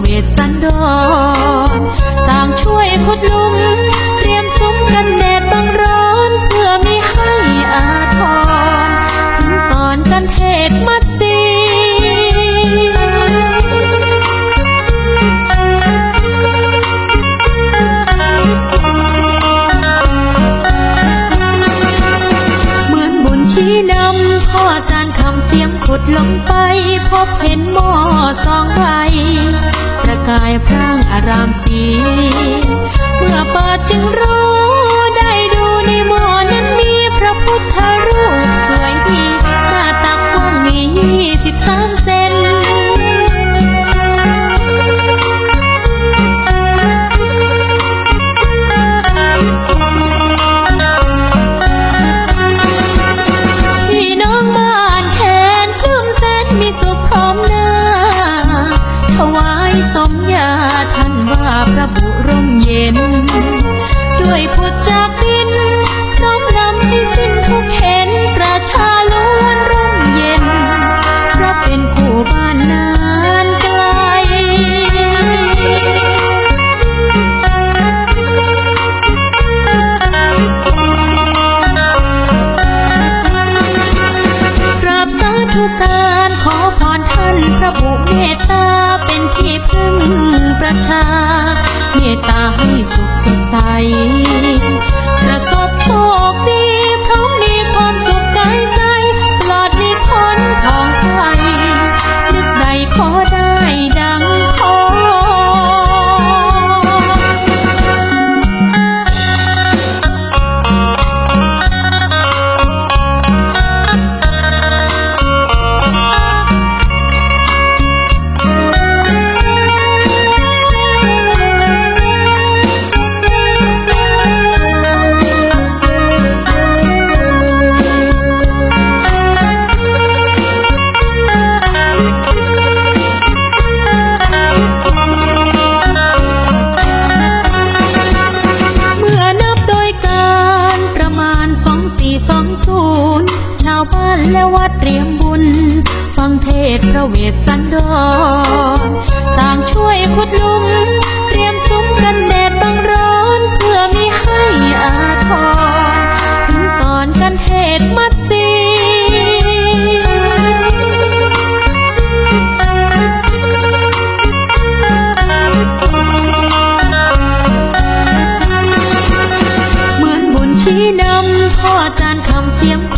เวสสันดร ต่างช่วยขุดลุมเตรียมซุ้มกันแดดบังร้อนเพื่อไม่ให้อาทรถึงตอนกันเทศมัดสีเหมือนบุญชี้นำพ่อจานคำเสียงขุดลงไปพบายพร่างอารามสี เมื่อเปิดจึงรู้ วยพุทธจากดินน้อมนำให้สิ้นทุกเห็นประชาล้วนร่มเย็น เพราะเป็นผู้บ้านนานไกล กราบสาธุการขอพรท่านพระบุเมตตาเป็นที่พึ่งประชา เมตตาให้สุขสดใส และวัดเตรียมบุญ ฟังเทศพระเวสสันดร ต่างช่วยขุดลุมเตรียมซุ้มกันแดดบังร้อน เพื่อมีให้อาทรถึงตอนกันเทศมา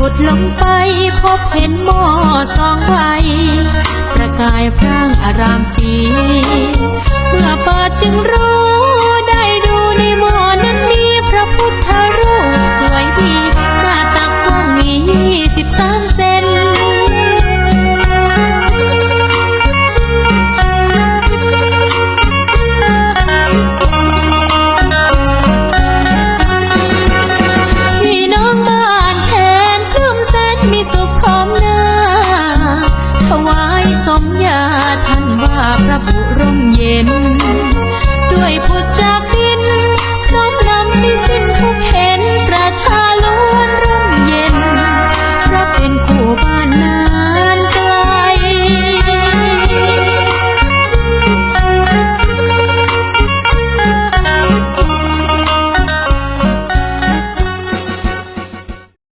ขุดลงไปพบเห็นหม้อสองใบประกายพร่างอารามสี เมื่อเปิดจึงรู้ได้ดูในหม้อ พระผู้ร่มเย็น ด้วยพุทธ